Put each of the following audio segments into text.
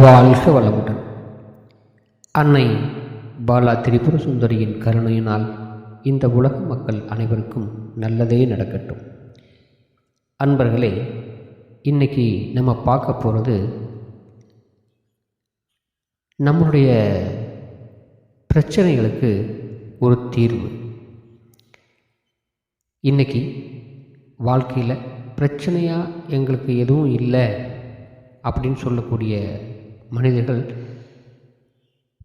வாழ்க வளமுடன். அன்னை பாலா திரிபுர சுந்தரியின் கருணையினால் இந்த உலக மக்கள் அனைவருக்கும் நல்லதே நடக்கட்டும். அன்பர்களே இன்னைக்கு நம்ம பார்க்க போகிறது நம்மளுடைய பிரச்சனைகளுக்கு ஒரு தீர்வு. இன்னைக்கு வாழ்க்கையில் பிரச்சனையாக எங்களுக்கு எதுவும் இல்லை அப்படின்னு சொல்லக்கூடிய மனிதர்கள்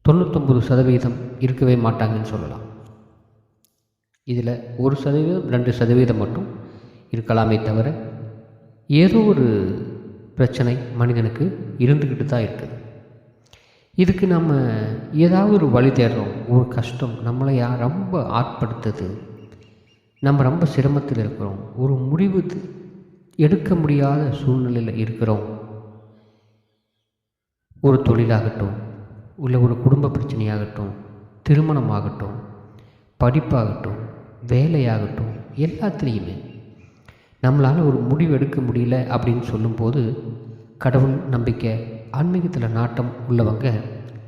தொண்ணூத்தொம்பது சதவீதம் இருக்கவே மாட்டாங்கன்னு சொல்லலாம். இதில் ஒரு சதவீதம் ரெண்டு சதவீதம் மட்டும் இருக்கலாமே தவிர ஏதோ ஒரு பிரச்சனை மனிதனுக்கு இருந்துக்கிட்டு தான் இருக்குது. இதுக்கு நம்ம ஏதாவது ஒரு வழி தேடுறோம். ஒரு கஷ்டம் நம்மளை யார் ரொம்ப ஆட்படுத்துது. நம்ம ரொம்ப சிரமத்தில் இருக்கிறோம். ஒரு முடிவு எடுக்க முடியாத சூழ்நிலையில் இருக்கிறோம். ஒரு தொழிலாகட்டும் இல்லை ஒரு குடும்ப பிரச்சனையாகட்டும் திருமணமாகட்டும் படிப்பாகட்டும் வேலையாகட்டும் எல்லாத்துலேயுமே நம்மளால் ஒரு முடிவு எடுக்க முடியல அப்படின்னு சொல்லும்போது கடவுள் நம்பிக்கை ஆன்மீகத்தில் நாட்டம் உள்ளவங்க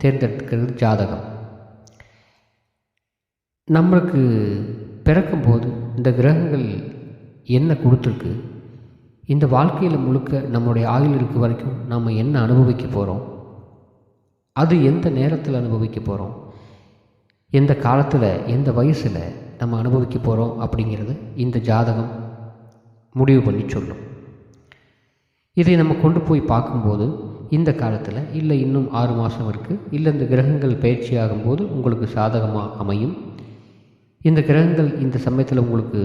தேர்ந்தெடுக்கிறது ஜாதகம். நம்மளுக்கு பிறக்கும்போது இந்த கிரகங்கள் என்ன கொடுத்துருக்கு இந்த வாழ்க்கையில் முழுக்க நம்மளுடைய ஆயுள் இருக்க வரைக்கும் நம்ம என்ன அனுபவிக்க போகிறோம் அது எந்த நேரத்தில் அனுபவிக்க போகிறோம் எந்த காலத்தில் எந்த வயசில் நம்ம அனுபவிக்க போகிறோம் அப்படிங்கிறது இந்த ஜாதகம் முடிவு பண்ணி சொல்லும். இதை நம்ம கொண்டு போய் பார்க்கும்போது இந்த காலத்தில் இல்லை இன்னும் ஆறு மாதம் இருக்குது இல்லை இந்த கிரகங்கள் பயிற்சி ஆகும்போது உங்களுக்கு சாதகமாக அமையும். இந்த கிரகங்கள் இந்த சமயத்தில் உங்களுக்கு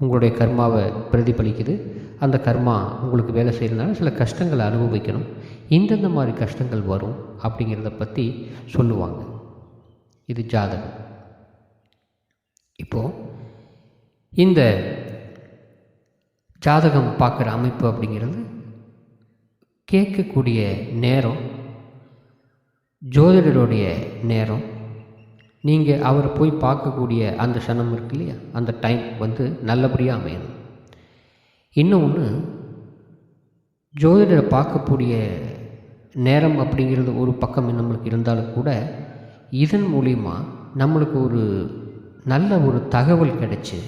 உங்களுடைய கர்மாவை பிரதிபலிக்குது. அந்த கர்மா உங்களுக்கு வேலை செய்யறதுனால சில கஷ்டங்களை அனுபவிக்கணும். இந்தெந்த மாதிரி கஷ்டங்கள் வரும் அப்படிங்கிறத பற்றி சொல்லுவாங்க. இது ஜாதகம். இப்போது இந்த ஜாதகம் பார்க்குற அமைப்பு அப்படிங்கிறது கேட்கக்கூடிய நேரம் ஜோதிடருடைய நேரம் நீங்கள் அவரை போய் பார்க்கக்கூடிய அந்த சனம் இருக்கு இல்லையா? அந்த டைம் வந்து நல்லபடியாக அமையணும். இன்னொன்று ஜோதிடரை பார்க்கக்கூடிய நேரம் அப்படிங்கிறது ஒரு பக்கம் நம்மளுக்கு இருந்தாலும் கூட இதன் மூலிமா நம்மளுக்கு ஒரு நல்ல ஒரு தகவல் கிடைச்சி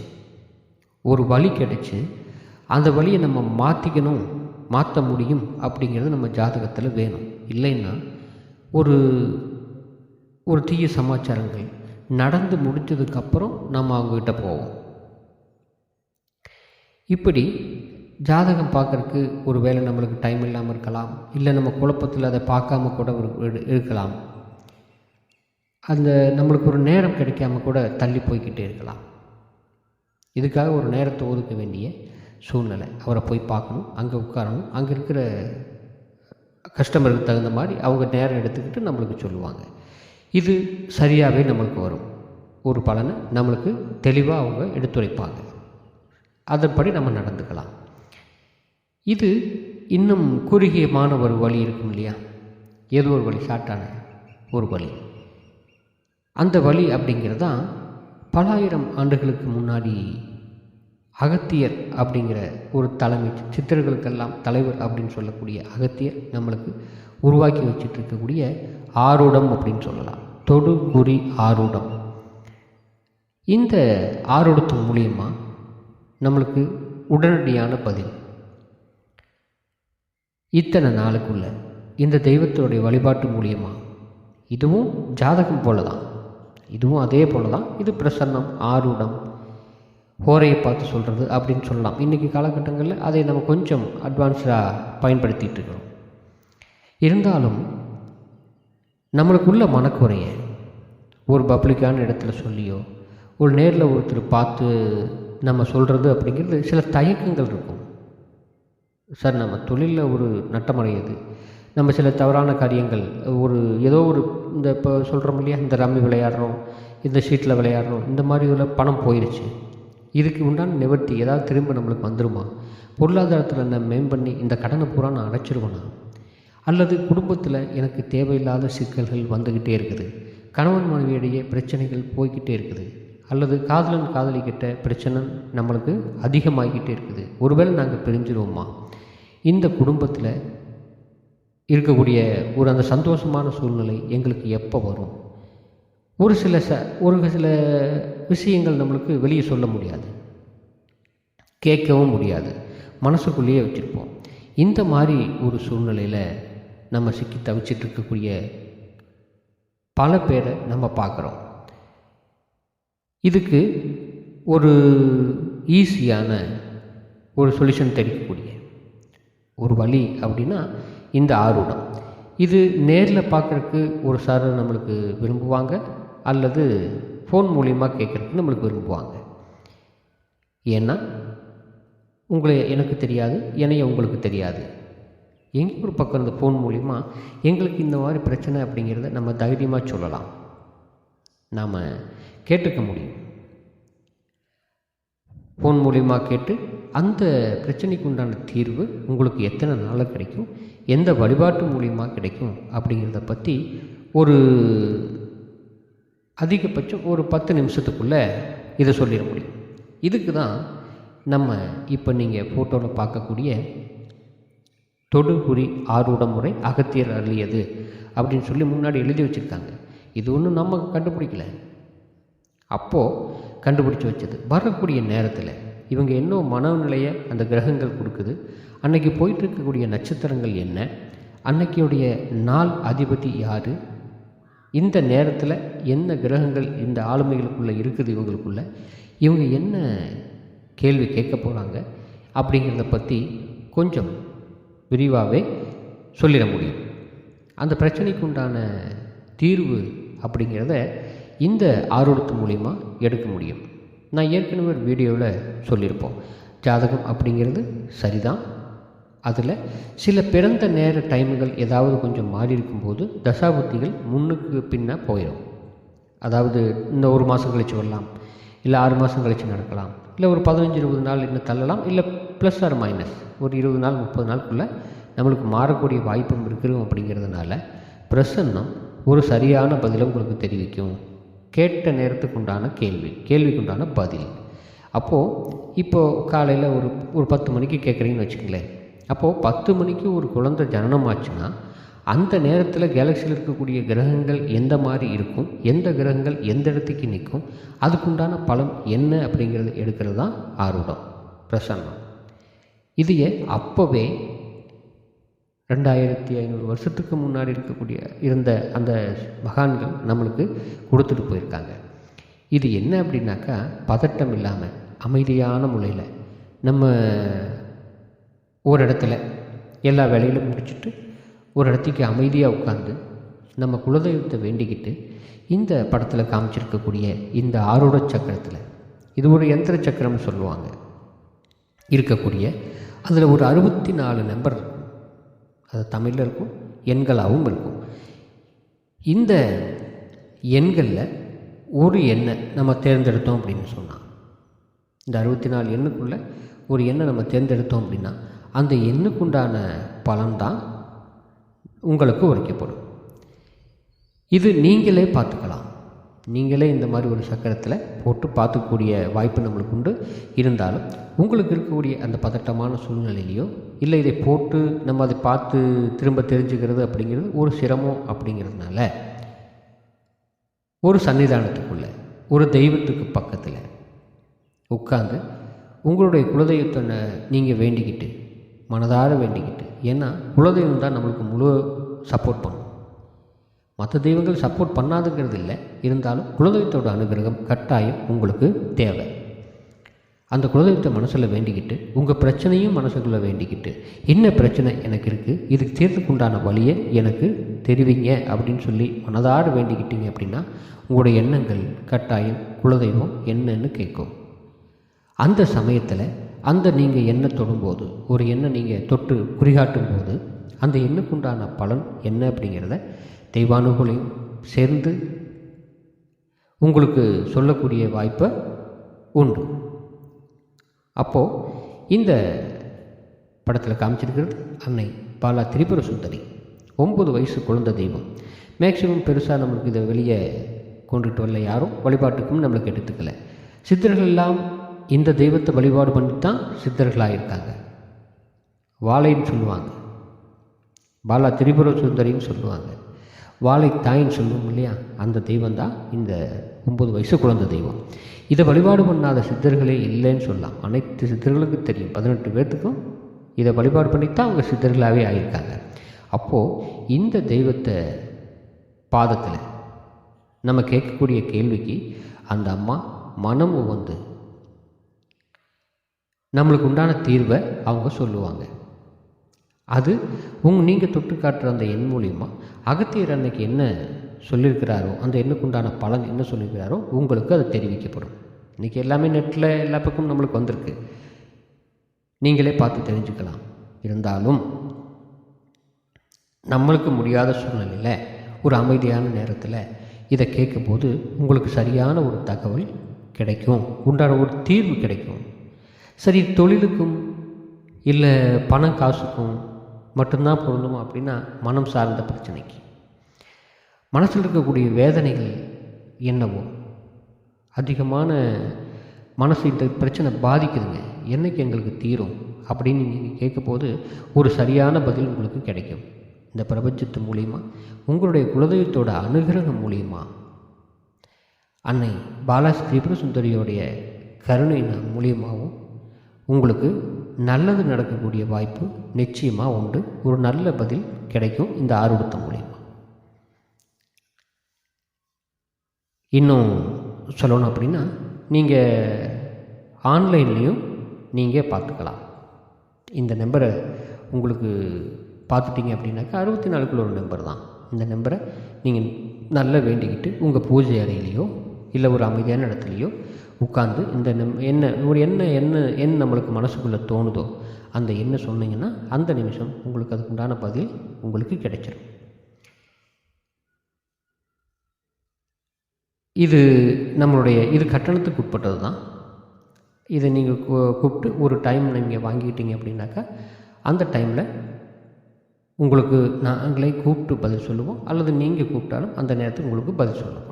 ஒரு வழி கிடைச்சி அந்த வழியை நம்ம மாற்றிக்கணும் மாற்ற முடியும் அப்படிங்கிறது நம்ம ஜாதகத்தில் வேணும். இல்லைன்னா ஒரு ஒரு தீய சமாச்சாரங்கள் நடந்து முடித்ததுக்கப்புறம் நம்ம அவங்கக்கிட்ட போவோம். இப்படி ஜாதகம் பார்க்குறக்கு ஒரு வேளை நம்மளுக்கு டைம் இல்லாமல் இருக்கலாம். இல்லை நம்ம குழப்பத்தில் அதை பார்க்காம கூட ஒரு- இருக்கலாம். அந்த நம்மளுக்கு ஒரு நேரம் கிடைக்காம கூட தள்ளி போய்க்கிட்டே இருக்கலாம். இதுக்காக ஒரு நேரத்தை ஒதுக்க வேண்டிய சூழ்நிலை. அவரை போய் பார்க்கணும் அங்கே உட்காரணும். அங்கே இருக்கிற கஸ்டமருக்கு தகுந்த மாதிரி அவங்க நேரம் எடுத்துக்கிட்டு நம்மளுக்கு சொல்லுவாங்க. இது சரியாகவே நம்மளுக்கு வரும். ஒரு பலனை நம்மளுக்கு தெளிவாக அவங்க எடுத்துரைப்பாங்க. அதன்படி நம்ம நடந்துக்கலாம். இது இன்னும் குறுகியமான ஒரு வழி இருக்கும் இல்லையா? ஏதோ ஒரு வழி ஷார்ட்டான ஒரு வழி. அந்த வழி அப்படிங்கிறது தான் பலாயிரம் ஆண்டுகளுக்கு முன்னாடி அகத்தியர் அப்படிங்கிற ஒரு தலைமை சித்தர்களுக்கெல்லாம் தலைவர் அப்படின்னு சொல்லக்கூடிய அகத்தியர் நம்மளுக்கு உருவாக்கி வச்சுட்டு இருக்கக்கூடிய ஆரூடம் அப்படின்னு சொல்லலாம். தொடு குறி ஆரூடம். இந்த ஆரூடத்து மூலியமா நம்மளுக்கு உடனடியான பதில். இத்தனை நாளுக்குள்ள இந்த தெய்வத்தோடைய வழிபாட்டு மூலியமா இதுவும் ஜாதகம் போல தான் இதுவும் அதே போல தான் இது பிரசன்னம் ஆரூடம் ஹோரையை பார்த்து சொல்கிறது அப்படின்னு சொல்லலாம். இன்றைக்கி காலகட்டங்களில் அதை நம்ம கொஞ்சம் அட்வான்ஸ்டாக பயன்படுத்திகிட்டு இருக்கிறோம். இருந்தாலும் நம்மளுக்குள்ள மனக்குறைய. ஒரு பப்ளிக்கான இடத்துல சொல்லியோ ஒரு நேரில் ஒருத்தர் பார்த்து நம்ம சொல்கிறது அப்படிங்கிறது சில தயக்கங்கள் இருக்கும். சார் நம்ம தொழிலில் ஒரு நட்டமடையுது. நம்ம சில தவறான காரியங்கள் ஒரு ஏதோ ஒரு இந்த இப்போ சொல்கிறோம் இல்லையா இந்த ரம்மி விளையாடுறோம் இந்த ஷீட்டில் விளையாடுறோம் இந்த மாதிரி இதில் பணம் போயிடுச்சு இதுக்கு உண்டான நிவர்த்தி ஏதாவது திரும்ப நம்மளுக்கு வந்துருமா? பொருளாதாரத்தில் நான் மேம்பண்ணி இந்த கடனை பூரா நான் அடைச்சிருவேனா? அல்லது குடும்பத்தில் எனக்கு தேவையில்லாத சிக்கல்கள் வந்துக்கிட்டே இருக்குது. கணவன் மனைவியிடையே பிரச்சனைகள் போய்க்கிட்டே இருக்குது. அல்லது காதலன் காதலிக்கிட்ட பிரச்சனை நம்மளுக்கு அதிகமாகிக்கிட்டே இருக்குது. ஒருவேளை நாங்கள் பிரிஞ்சிருவோமா? இந்த குடும்பத்தில் இருக்கக்கூடிய ஒரு அந்த சந்தோஷமான சூழ்நிலை எங்களுக்கு எப்போ வரும்? ஒரு சில ச ஒரு சில விஷயங்கள் நம்மளுக்கு வெளியே சொல்ல முடியாது. கேட்கவும் முடியாது. மனசுக்குள்ளேயே வச்சுருப்போம். இந்த மாதிரி ஒரு சூழ்நிலையில் நம்ம சிக்கி தவிச்சிட்டு இருக்கக்கூடிய பல பேரை நம்ம பார்க்குறோம். இதுக்கு ஒரு ஈஸியான ஒரு சொல்யூஷன் தெரிவிக்கக்கூடிய ஒரு வழி அப்படின்னா இந்த ஆர்வம் இது நேரில் பார்க்குறக்கு ஒரு சார் நம்மளுக்கு விரும்புவாங்க அல்லது ஃபோன் மூலிமா கேட்குறதுக்கு நம்மளுக்கு விரும்புவாங்க. ஏன்னா உங்களை எனக்கு தெரியாது என்னைய உங்களுக்கு தெரியாது. எங்கள் ஒரு பக்கம் இந்த ஃபோன் மூலிமா எங்களுக்கு இந்த மாதிரி பிரச்சனை அப்படிங்கிறத நம்ம தைரியமாக சொல்லலாம். நாம் கேட்டுக்க முடியும். ஃபோன் மூலிமா கேட்டு அந்த பிரச்சனைக்கு உண்டான தீர்வு உங்களுக்கு எத்தனை நாளில் கிடைக்கும்? எந்த வழிபாட்டு மூலிமா கிடைக்கும்? அப்படிங்கிறத பற்றி ஒரு அதிகபட்சம் ஒரு பத்து நிமிஷத்துக்குள்ளே இதை சொல்லிட முடியும். இதுக்கு தான் நம்ம இப்போ நீங்கள் ஃபோட்டோவில் பார்க்கக்கூடிய தொடுகுறி ஆரூட முறை அகத்தியர் அருளியது அப்படின்னு சொல்லி முன்னாடி எழுதி வச்சுருக்காங்க. இது ஒன்றும் நம்ம கண்டுபிடிக்கல. அப்போது கண்டுபிடிச்சி வச்சது. வரக்கூடிய நேரத்தில் இவங்க என்ன மனநிலையை அந்த கிரகங்கள் கொடுக்குது. அன்னைக்கு போயிட்டு இருக்கக்கூடிய நட்சத்திரங்கள் என்ன? அன்னைக்கியுடைய நாள் அதிபதி யார்? இந்த நேரத்தில் என்ன கிரகங்கள் இந்த ஆளுமைகளுக்குள்ளே இருக்குது இவங்களுக்குள்ள? இவங்க என்ன கேள்வி கேட்க போகிறாங்க அப்படிங்கிறத பற்றி கொஞ்சம் விரிவாகவே சொல்லிட முடியும். அந்த பிரச்சனைக்கு உண்டான தீர்வு அப்படிங்கிறத இந்த ஆர்வத்து மூலிமா எடுக்க முடியும். நான் ஏற்கனவே ஒரு வீடியோவில் சொல்லியிருப்போம். ஜாதகம் அப்படிங்கிறது சரிதான். அதில் சில பிறந்த நேர டைமுகள் ஏதாவது கொஞ்சம் மாறி இருக்கும்போது தசாபுத்திகள் முன்னுக்கு பின்னே போயிடும் அதாவது இந்த ஒரு மாதம் கழித்து வரலாம் இல்லை ஆறு மாதம் கழித்து நடக்கலாம் இல்லை ஒரு பதினஞ்சு இருபது நாள் இன்னும் தள்ளலாம் இல்லை ப்ளஸ் ஆர் மைனஸ் ஒரு இருபது நாள் முப்பது நாளுக்குள்ளே நம்மளுக்கு மாறக்கூடிய வாய்ப்பும் இருக்கிறோம் அப்படிங்கிறதுனால பிரசன்னம் ஒரு சரியான பதிலை உங்களுக்கு தெரிவிக்கும். கேட்ட நேரத்துக்கு உண்டான கேள்வி கேள்விக்கு உண்டான பதில். அப்போது இப்போது காலையில் ஒரு ஒரு பத்து மணிக்கு கேட்குறீங்கன்னு வச்சுக்கங்களேன். அப்போது பத்து மணிக்கு ஒரு குழந்தை ஜனனம் ஆச்சுன்னா அந்த நேரத்தில் கேலக்சியில் இருக்கக்கூடிய கிரகங்கள் எந்த மாதிரி இருக்கும் எந்த கிரகங்கள் எந்த இடத்துக்கு நிற்கும் அதுக்குண்டான பலம் என்ன அப்படிங்கிறது எடுக்கிறது தான் ஆர்வம் பிரசன்னம். இதையே அப்போவே ரெண்டாயிரத்தி ஐநூறு வருஷத்துக்கு முன்னாடி இருக்கக்கூடிய இருந்த அந்த மகான்கள் நம்மளுக்கு கொடுத்துட்டு போயிருக்காங்க. இது என்ன அப்படின்னாக்கா பதட்டம் இல்லாமல் அமைதியான முறையில் நம்ம ஒரு இடத்துல எல்லா வேலையிலும் முடிச்சுட்டு ஒரு இடத்துக்கு அமைதியாக உட்காந்து நம்ம குலதெய்வத்தை வேண்டிக்கிட்டு இந்த படத்தில் காமிச்சிருக்கக்கூடிய இந்த ஆரோட சக்கரத்தில் இது ஒரு யந்திர சக்கரம்னு சொல்லுவாங்க. இருக்கக்கூடிய. அதில் ஒரு அறுபத்தி நாலு நம்பர் இருக்கும் அது தமிழில் இருக்கும் எண்களாகவும் இருக்கும். இந்த எண்களில் ஒரு எண்ணை நம்ம தேர்ந்தெடுத்தோம் அப்படின்னு சொன்னால் இந்த அறுபத்தி நாலு எண்ணுக்குள்ளே ஒரு எண்ணை நம்ம தேர்ந்தெடுத்தோம் அப்படின்னா அந்த எண்ணுக்குண்டான பலன்தான் உங்களுக்கு உரைக்கப்படும். இது நீங்களே பார்த்துக்கலாம். நீங்களே இந்த மாதிரி ஒரு சக்கரத்தில் போட்டு பார்த்துக்கூடிய வாய்ப்பு நம்மளுக்கு உண்டு. இருந்தாலும் உங்களுக்கு இருக்கக்கூடிய அந்த பதட்டமான சூழ்நிலையிலையோ இல்லை இதை போட்டு நம்ம அதை பார்த்து திரும்ப தெரிஞ்சுக்கிறது அப்படிங்கிறது ஒரு சிரமம் அப்படிங்கிறதுனால ஒரு சன்னிதானத்துக்குள்ளே ஒரு தெய்வத்துக்கு பக்கத்தில் உட்காந்து உங்களுடைய குலதெய்வத்தை நீங்கள் வேண்டிக்கிட்டு மனதார வேண்டிக்கிட்டு ஏன்னா குலதெய்வம் தான் நம்மளுக்கு முழு சப்போர்ட் பண்ணும். மற்ற தெய்வங்கள் சப்போர்ட் பண்ணாதுங்கிறது இல்லை. இருந்தாலும் குலதெய்வத்தோட அனுகிரகம் கட்டாயம் உங்களுக்கு தேவை. அந்த குலதெய்வத்தை மனசில் வேண்டிக்கிட்டு உங்கள் பிரச்சனையும் மனசுக்குள்ளே வேண்டிக்கிட்டு என்ன பிரச்சனை எனக்கு இருக்குது இதுக்கு தீர்த்துக்குண்டான வழியை எனக்கு தெரிவிங்க அப்படின்னு சொல்லி மனதார வேண்டிக்கிட்டீங்க அப்படின்னா உங்களுடைய எண்ணங்கள் கட்டாயம் குலதெய்வம் என்னன்னு கேட்கும். அந்த சமயத்தில் அந்த நீங்கள் எண்ணெய் தொடும்போது ஒரு எண்ணெய் நீங்கள் தொட்டு குறிகாட்டும் போது அந்த எண்ணுக்குண்டான பலன் என்ன அப்படிங்கிறத தெய்வானுகளையும் சேர்ந்து உங்களுக்கு சொல்லக்கூடிய வாய்ப்பை உண்டு. அப்போது இந்த படத்தில் காமிச்சிருக்கிறது அன்னை பாலா திரிபுர சுந்தரி ஒம்பது வயசு குழந்தை தெய்வம். மேக்சிமம் பெருசாக நம்மளுக்கு இதை வெளியே கொண்டுட்டு வரல யாரும் வழிபாட்டுக்கும் நம்மளுக்கு எடுத்துக்கல சித்தர்கள் எல்லாம் இந்த தெய்வத்தை வழிபாடு பண்ணி தான் சித்தர்களாக இருக்காங்க வாழைன்னு சொல்லுவாங்க. பாலா திரிபுர சுந்தரின்னு சொல்லுவாங்க. வாழை தாயின்னு சொல்லுவோம் இல்லையா? அந்த தெய்வம் தான் இந்த ஒம்பது வயசு குழந்தை தெய்வம். இதை வழிபாடு பண்ணாத சித்தர்களே இல்லைன்னு சொல்லலாம். அனைத்து சித்தர்களுக்கும் தெரியும். பதினெட்டு பேர்த்துக்கும் இதை வழிபாடு பண்ணித்தான் அவங்க சித்தர்களாகவே ஆகியிருக்காங்க அப்போது இந்த தெய்வத்தை பாதத்தில் நம்ம கேட்கக்கூடிய கேள்விக்கு அந்த அம்மா மனம் வந்து நம்மளுக்கு உண்டான தீர்வை அவங்க சொல்லுவாங்க. அது உங் நீங்கள் தொட்டு காட்டுற அந்த எண் மூலியமா அகத்தியர் அன்னைக்கு என்ன சொல்லியிருக்கிறாரோ அந்த எண்ணுக்கு உண்டான பலன் என்ன சொல்லியிருக்கிறாரோ உங்களுக்கு அது தெரிவிக்கப்படும். இன்றைக்கி எல்லாமே நெட்டில் எல்லா பக்கமும் நம்மளுக்கு வந்திருக்கு. நீங்களே பார்த்து தெரிஞ்சுக்கலாம். இருந்தாலும் நம்மளுக்கு முடியாத சூழ்நிலையில் ஒரு அமைதியான நேரத்தில் இதை கேட்கும்போது உங்களுக்கு சரியான ஒரு தகவல் கிடைக்கும். உண்டான ஒரு தீர்வு கிடைக்கும். சரி தொழிலுக்கும் இல்லை பணம் காசுக்கும் மட்டும்தான் பொருந்தும் அப்படின்னா மனம் சார்ந்த பிரச்சனைக்கு. மனசில் இருக்கக்கூடிய வேதனைகள் என்னவோ? அதிகமான மனசு இந்த பிரச்சனை பாதிக்குதுங்க. என்னைக்கு எங்களுக்கு தீரும்? அப்படின்னு நீங்கள் கேட்கும்போது ஒரு சரியான பதில் உங்களுக்கு கிடைக்கும். இந்த பிரபஞ்சத்து மூலிமா உங்களுடைய குலதெய்வத்தோட அனுகிரகம் மூலியமா? அன்னை பாலாஜி திரிபுர சுந்தரியோடைய கருணை மூலியமாகவும் உங்களுக்கு நல்லது நடக்கக்கூடிய வாய்ப்பு நிச்சயமாக உண்டு. ஒரு நல்ல பதில் கிடைக்கும் இந்த ஆர்வத்தம் மூலியமாக இன்னும் சொல்லணும் அப்படின்னா நீங்கள் ஆன்லைன்லேயும் நீங்கள் பார்த்துக்கலாம். இந்த நம்பரை உங்களுக்கு பார்த்துட்டிங்க அப்படின்னாக்கா அறுபத்தி நாலுக்குள்ள ஒரு நம்பர் தான். இந்த நம்பரை நீங்கள் நல்லா வேண்டிக்கிட்டு உங்கள் பூஜை அறையிலையோ இல்லை ஒரு அமைதியான இடத்துலையோ உட்காந்து இந்த என்ன ஒரு என்ன என்ன எண் நம்மளுக்கு மனசுக்குள்ளே தோணுதோ அந்த எண்ணை சொன்னீங்கன்னா அந்த நிமிஷம் உங்களுக்கு அதுக்குண்டான பதில் உங்களுக்கு கிடைச்சிடும் இது நம்மளுடைய இது கட்டணத்துக்கு உட்பட்டது தான். இதை நீங்கள் கூப்பிட்டு ஒரு டைம் நீங்கள் வாங்கிக்கிட்டீங்க அப்படின்னாக்கா அந்த டைமில் உங்களுக்கு நாங்களே கூப்பிட்டு பதில் சொல்லுவோம். அல்லது நீங்கள் கூப்பிட்டாலும் அந்த நேரத்துக்கு உங்களுக்கு பதில் சொல்லுவோம்.